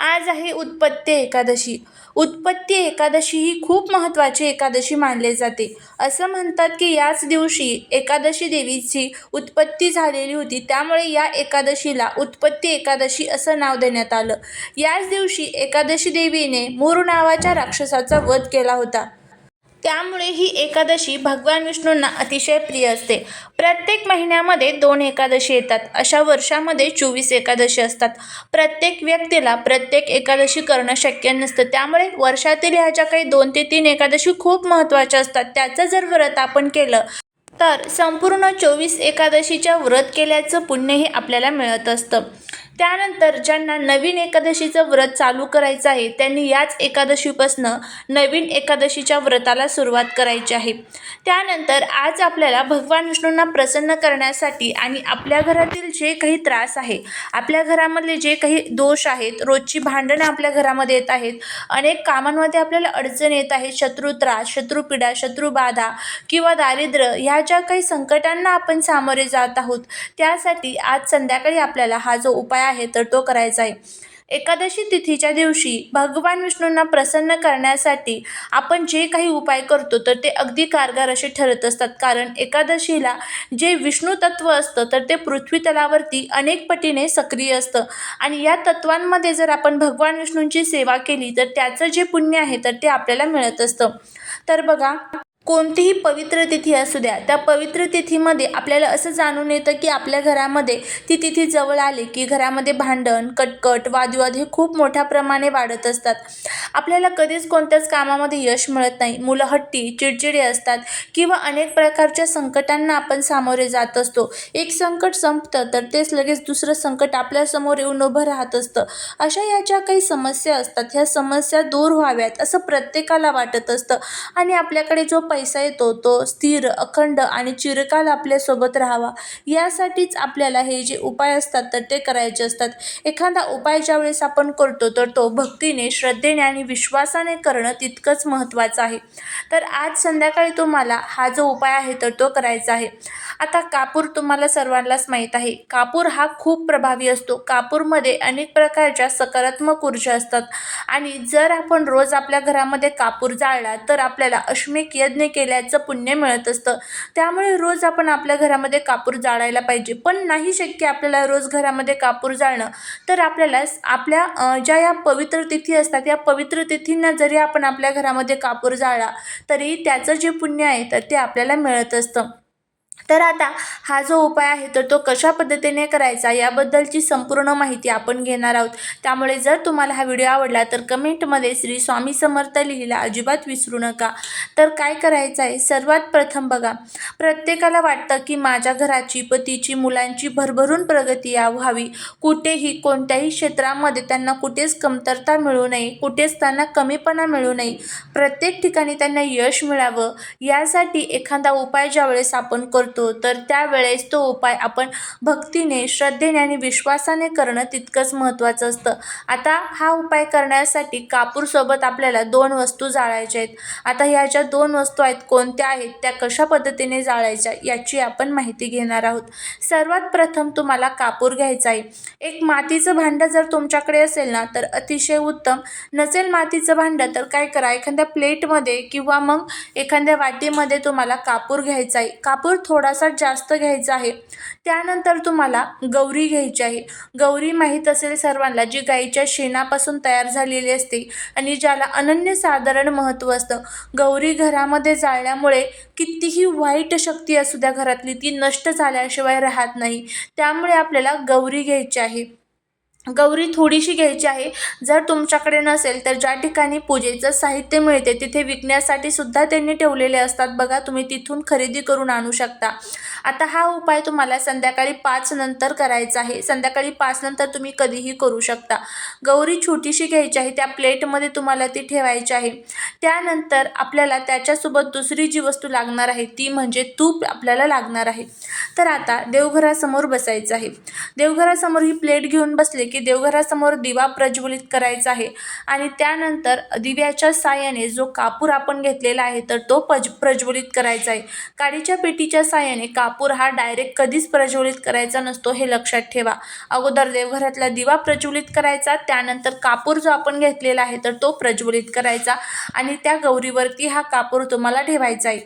आज आहे उत्पत्ती एकादशी. उत्पत्ती एकादशी ही खूप महत्त्वाची एकादशी मानली जाते. असं म्हणतात की याच दिवशी एकादशी देवीची उत्पत्ती झालेली होती. त्यामुळे या एकादशीला उत्पत्ती एकादशी असं नाव देण्यात आलं. याच दिवशी एकादशी देवीने मूर नावाच्या राक्षसाचा वध केला होता. त्यामुळे ही एकादशी भगवान विष्णूंना अतिशय प्रिय असते. प्रत्येक महिन्यामध्ये दोन एकादशी येतात. अशा वर्षामध्ये चोवीस एकादशी असतात. प्रत्येक व्यक्तीला प्रत्येक एकादशी करणं शक्य नसतं. त्यामुळे वर्षातील ह्या ज्या काही दोन ते तीन एकादशी खूप महत्त्वाच्या असतात. त्याचं जर व्रत आपण केलं तर संपूर्ण चोवीस एकादशीच्या व्रत केल्याचं पुण्यही आपल्याला मिळत असतं. त्यानंतर ज्यांना नवीन एकादशीचं व्रत चालू करायचं आहे त्यांनी याच एकादशीपासनं नवीन एकादशीच्या व्रताला सुरुवात करायची आहे. त्यानंतर आज आपल्याला भगवान विष्णूंना प्रसन्न करण्यासाठी आणि आपल्या घरातील जे काही त्रास आहे आपल्या घरामधले जे काही दोष आहेत रोजची भांडणं आपल्या घरामध्ये येत आहेत अनेक कामांमध्ये आपल्याला अडचण येत आहे शत्रू त्रास शत्रुपीडा शत्रुबाधा किंवा दारिद्र्य ह्या ज्या काही संकटांना आपण सामोरे जात आहोत त्यासाठी आज संध्याकाळी आपल्याला हा जो उपाय आहे तर तो करायचा आहे. एकादशी तिथीच्या दिवशी भगवान विष्णूंना प्रसन्न करण्यासाठी आपण जे काही उपाय करतो तर ते अगदी कारगार असे ठरत असतात. कारण एकादशीला जे विष्णू तत्व असतं तर ते पृथ्वी तलावरती अनेक पटीने सक्रिय असतं. आणि या तत्वांमध्ये जर आपण भगवान विष्णूंची सेवा केली तर त्याचं जे पुण्य आहे तर ते आपल्याला मिळत असतं. तर बघा कोणतीही पवित्र तिथी असू द्या त्या पवित्र तिथीमध्ये आपल्याला असं जाणून येतं की आपल्या घरामध्ये ती तिथी जवळ आली की घरामध्ये भांडण कटकट वादविवाद हे खूप मोठ्या प्रमाणे वाढत असतात. आपल्याला कधीच कोणत्याच कामामध्ये यश मिळत नाही. मुलं हट्टी चिडचिडे असतात किंवा अनेक प्रकारच्या संकटांना आपण सामोरे जात असतो. एक संकट संपतं तर तेच लगेच दुसरं संकट आपल्यासमोर येऊन उभं राहत असतं. अशा या ज्या काही समस्या असतात. ह्या समस्या दूर व्हाव्यात असं प्रत्येकाला वाटत असतं आणि आपल्याकडे जो पै पैसा येतो तो स्थिर अखंड आणि चिरकाल आपल्यासोबत राहावा. यासाठीच आपल्याला हे जे उपाय असतात तर ते करायचे असतात. एखादा उपाय ज्यावेळेस आपण करतो तर तो भक्तीने श्रद्धेने आणि विश्वासाने करणं तितकंच महत्त्वाचं आहे. तर आज संध्याकाळी तुम्हाला हा जो उपाय आहे तर तो करायचा आहे. आता कापूर तुम्हाला सर्वांनाच माहीत आहे. कापूर हा खूप प्रभावी असतो. कापूरमध्ये अनेक प्रकारच्या सकारात्मक ऊर्जा असतात. आणि जर आपण रोज आपल्या घरामध्ये कापूर जाळला तर आपल्याला अश्मिक यज्ञ केल्याचं पुण्य मिळत असतं. त्यामुळे रोज आपण आपल्या घरामध्ये कापूर जाळायला पाहिजे. पण नाही शक्य आपल्याला रोज घरामध्ये कापूर जाळणं. तर आपल्याला आपल्या ज्या या पवित्र तिथी असतात या पवित्र तिथींना जरी आपण आपल्या घरामध्ये कापूर जाळला तरी त्याचं जे पुण्य आहे तर ते आपल्याला मिळत असतं. तर आता हा जो उपाय आहे तर तो कशा पद्धतीने करायचा याबद्दलची संपूर्ण माहिती आपण घेणार आहोत. त्यामुळे जर तुम्हाला हा व्हिडिओ आवडला तर कमेंटमध्ये श्री स्वामी समर्थ लिहिला अजिबात विसरू नका. तर काय करायचं आहे? सर्वात प्रथम बघा प्रत्येकाला वाटतं की माझ्या घराची पतीची मुलांची भरभरून प्रगती या व्हावी. कुठेही कोणत्याही क्षेत्रामध्ये त्यांना कुठेच कमतरता मिळू नये कुठेच त्यांना कमीपणा मिळू नये. प्रत्येक ठिकाणी त्यांना यश मिळावं. यासाठी एखादा उपाय ज्यावेळेस आपण करतो तर त्यावेळेस तो उपाय आपण भक्तीने श्रद्धेने आणि विश्वासाने करणं तितकंच महत्त्वाचं असतं. आता हा उपाय करण्यासाठी कापूरसोबत आपल्याला दोन वस्तू जाळायच्या आहेत. आता ह्या ज्या दोन वस्तू आहेत कोणत्या आहेत त्या कशा पद्धतीने जाळायच्या याची आपण माहिती घेणार आहोत. सर्वात प्रथम तुम्हाला कापूर घ्यायचा आहे. एक मातीचं भांडं जर तुमच्याकडे असेल ना तर अतिशय उत्तम. नसेल मातीचं भांडं तर काय करा एखाद्या प्लेटमध्ये किंवा मग एखाद्या वाटीमध्ये तुम्हाला कापूर घ्यायचा आहे. कापूर थोडासा जास्त घ्यायचा आहे. त्यानंतर तुम्हाला गौरी घ्यायची आहे. गौरी माहीत असेल सर्वांना जी गाईच्या शेणापासून तयार झालेली असते आणि ज्याला अनन्यसाधारण महत्त्व असतं. गौरी घरामध्ये जाळल्यामुळे कितीही वाईट शक्ती असू द्या घरातली ती नष्ट झाल्याशिवाय राहत नाही. त्यामुळे आपल्याला गौरी घ्यायची आहे. गौरी थोडीशी घ्यायची आहे. जर तुमच्याकडे नसेल तर ज्या ठिकाणी पूजेचं साहित्य मिळते तिथे विकण्यासाठी सुद्धा त्यांनी ठेवलेले असतात. बघा तुम्ही तिथून खरेदी करून आणू शकता. आता हा उपाय तुम्हाला संध्याकाळी पाच नंतर करायचा आहे. संध्याकाळी पाच नंतर तुम्ही कधीही करू शकता. गौरी छोटीशी घ्यायची आहे त्या प्लेटमध्ये तुम्हाला ती ठेवायची आहे. त्यानंतर आपल्याला त्याच्यासोबत दुसरी जी वस्तू लागणार आहे ती म्हणजे तूप आपल्याला लागणार आहे. तर आता देवघरासमोर बसायचं आहे. देवघरासमोर ही प्लेट घेऊन बसले की देवघरासमोर दिवा प्रज्वलित करायचा आहे आणि त्यानंतर दिव्याच्या साहाय्याने जो कापूर आपण घेतलेला आहे तर तो पज प्रज्वलित करायचा आहे. काडीच्या पेटीच्या साहाय्याने कापूर हा डायरेक्ट कधीच प्रज्वलित करायचा नसतो हे लक्षात ठेवा. अगोदर देवघरातला दिवा प्रज्वलित करायचा त्यानंतर कापूर जो आपण घेतलेला आहे तर तो प्रज्वलित करायचा आणि त्या गौरीवरती हा कापूर तुम्हाला ठेवायचा आहे.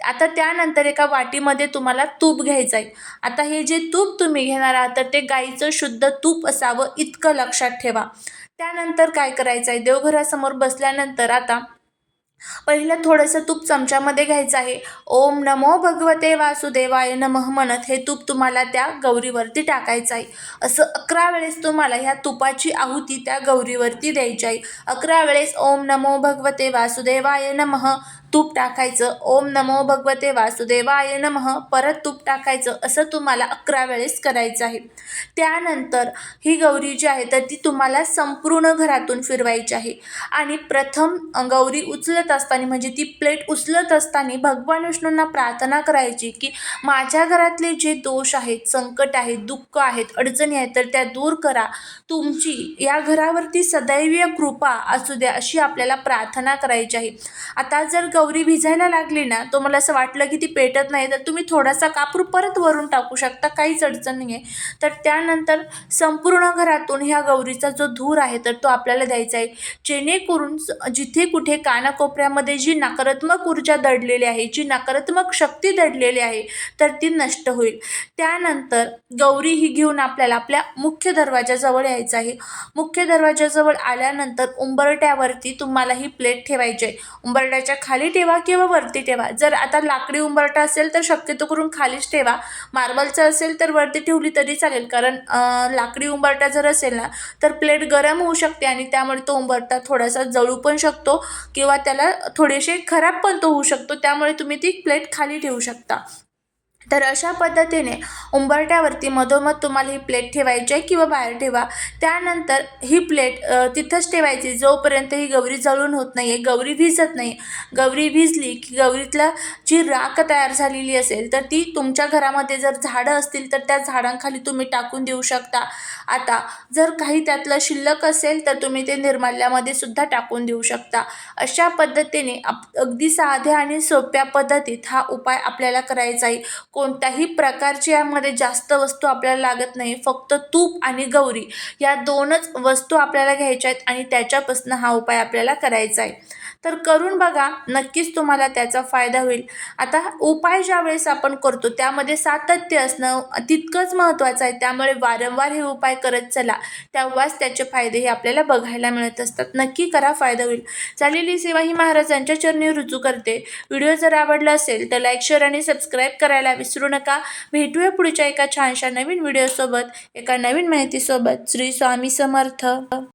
आता त्यानंतर एका वाटीमध्ये तुम्हाला तूप घ्यायचं आहे. आता हे जे तूप तुम्ही घेणार आहात तर ते गाईचं शुद्ध तूप असावं इतकं लक्षात ठेवा. त्यानंतर काय करायचं आहे? देवघरासमोर बसल्यानंतर आता पहिलं थोडंसं तूप चमच्यामध्ये घ्यायचं आहे. ओम नमो भगवते वासुदेवाय नमः म्हणत हे तूप तुम्हाला त्या गौरीवरती टाकायचं आहे. असं अकरा वेळेस तुम्हाला ह्या तुपाची आहुती त्या गौरीवरती द्यायची आहे. अकरा वेळेस ओम नमो भगवते वासुदेवाय नमः तूप टाकायचं. ओम नमो भगवते वासुदेवाय नमः. परत तूप टाकायचं असं तुम्हाला अकरा वेळेस करायचं आहे. त्यानंतर ही गौरी जी आहे तर ती तुम्हाला संपूर्ण घरातून फिरवायची आहे. आणि प्रथम गौरी उचलत असताना म्हणजे ती प्लेट उचलत असताना भगवान विष्णूंना प्रार्थना करायची की माझ्या घरातले जे दोष आहेत संकट आहेत दुःख आहेत अडचणी आहेत तर त्या दूर करा. तुमची या घरावरती सदैव कृपा असू द्या अशी आपल्याला प्रार्थना करायची आहे. आता जर गौरी भिजायला लागली ना तो मला असं वाटलं की ती पेटत नाही तर तुम्ही थोडासा कापूर परत वरून टाकू शकता काहीच अडचण नाही आहे तर त्यानंतर संपूर्ण घरातून ह्या गौरीचा जो धूर आहे तर तो आपल्याला द्यायचा आहे. जेणेकरून स- जिथे कुठे कानाकोपऱ्यामध्ये जी नकारात्मक ऊर्जा दडलेली आहे जी नकारात्मक शक्ती दडलेली आहे तर ती नष्ट होईल. त्यानंतर गौरी ही घेऊन आपल्याला आपल्या मुख्य दरवाजाजवळ यायचं आहे. मुख्य दरवाजाजवळ आल्यानंतर उंबरट्यावरती तुम्हाला ही प्लेट ठेवायची आहे. उंबरट्याच्या खाली ठेवा किंवा वरती ठेवा. जर आता लाकडी उंबरटा असेल तर शक्यतो करून खालीच ठेवा. मार्बलचं असेल तर वरती ठेवली तरी चालेल. कारण लाकडी उंबरटा जर असेल ना तर प्लेट गरम होऊ शकते आणि त्यामुळे तो उंबरटा थोडासा जळू पण शकतो किंवा त्याला थोडेसे खराब पण तो होऊ शकतो. त्यामुळे तुम्ही ती प्लेट खाली ठेवू शकता. तर अशा पद्धतीने उंबरट्यावरती मधोमध तुम्हाला ही प्लेट ठेवायची आहे किंवा बाहेर ठेवा. त्यानंतर ही प्लेट तिथंच ठेवायची. जोपर्यंत ही गौरी जळून होत नाही आहे गौरी भिजत नाही गौरी भिजली की गौरीतला जी राख तयार झालेली असेल तर ती तुमच्या घरामध्ये जर झाडं असतील तर त्या झाडांखाली तुम्ही टाकून देऊ शकता. आता जर काही त्यातलं शिल्लक असेल तर तुम्ही ते निर्माल्यामध्ये सुद्धा टाकून देऊ शकता. अशा पद्धतीने आप अगदी साध्या आणि सोप्या पद्धतीत हा उपाय आपल्याला करायचा आहे. कोणत्याही प्रकारची यामध्ये जास्त वस्तू आपल्याला लागत नाही. फक्त तूप आणि गौरी या दोनच वस्तू आपल्याला घ्यायच्या आहेत आणि त्याच्यापासून हा उपाय आपल्याला करायचा आहे. तर करून बघा नक्कीच तुम्हाला त्याचा फायदा होईल. आता उपाय ज्या वेळेस आपण करतो त्यामध्ये सातत्य असणं तितकंच महत्त्वाचं आहे. त्यामुळे वारंवार हे उपाय करत चला. तेव्हाच त्याचे फायदे हे आपल्याला बघायला मिळत असतात. नक्की करा फायदा होईल. चालेली सेवा ही महाराजांच्या चरणी रुजू करते. व्हिडिओ जर आवडला असेल तर लाईक शेअर आणि सबस्क्राईब करायला विसरू नका. भेटूया पुढच्या एका छानशा नवीन व्हिडिओसोबत एका नवीन माहितीसोबत. श्री स्वामी समर्थ.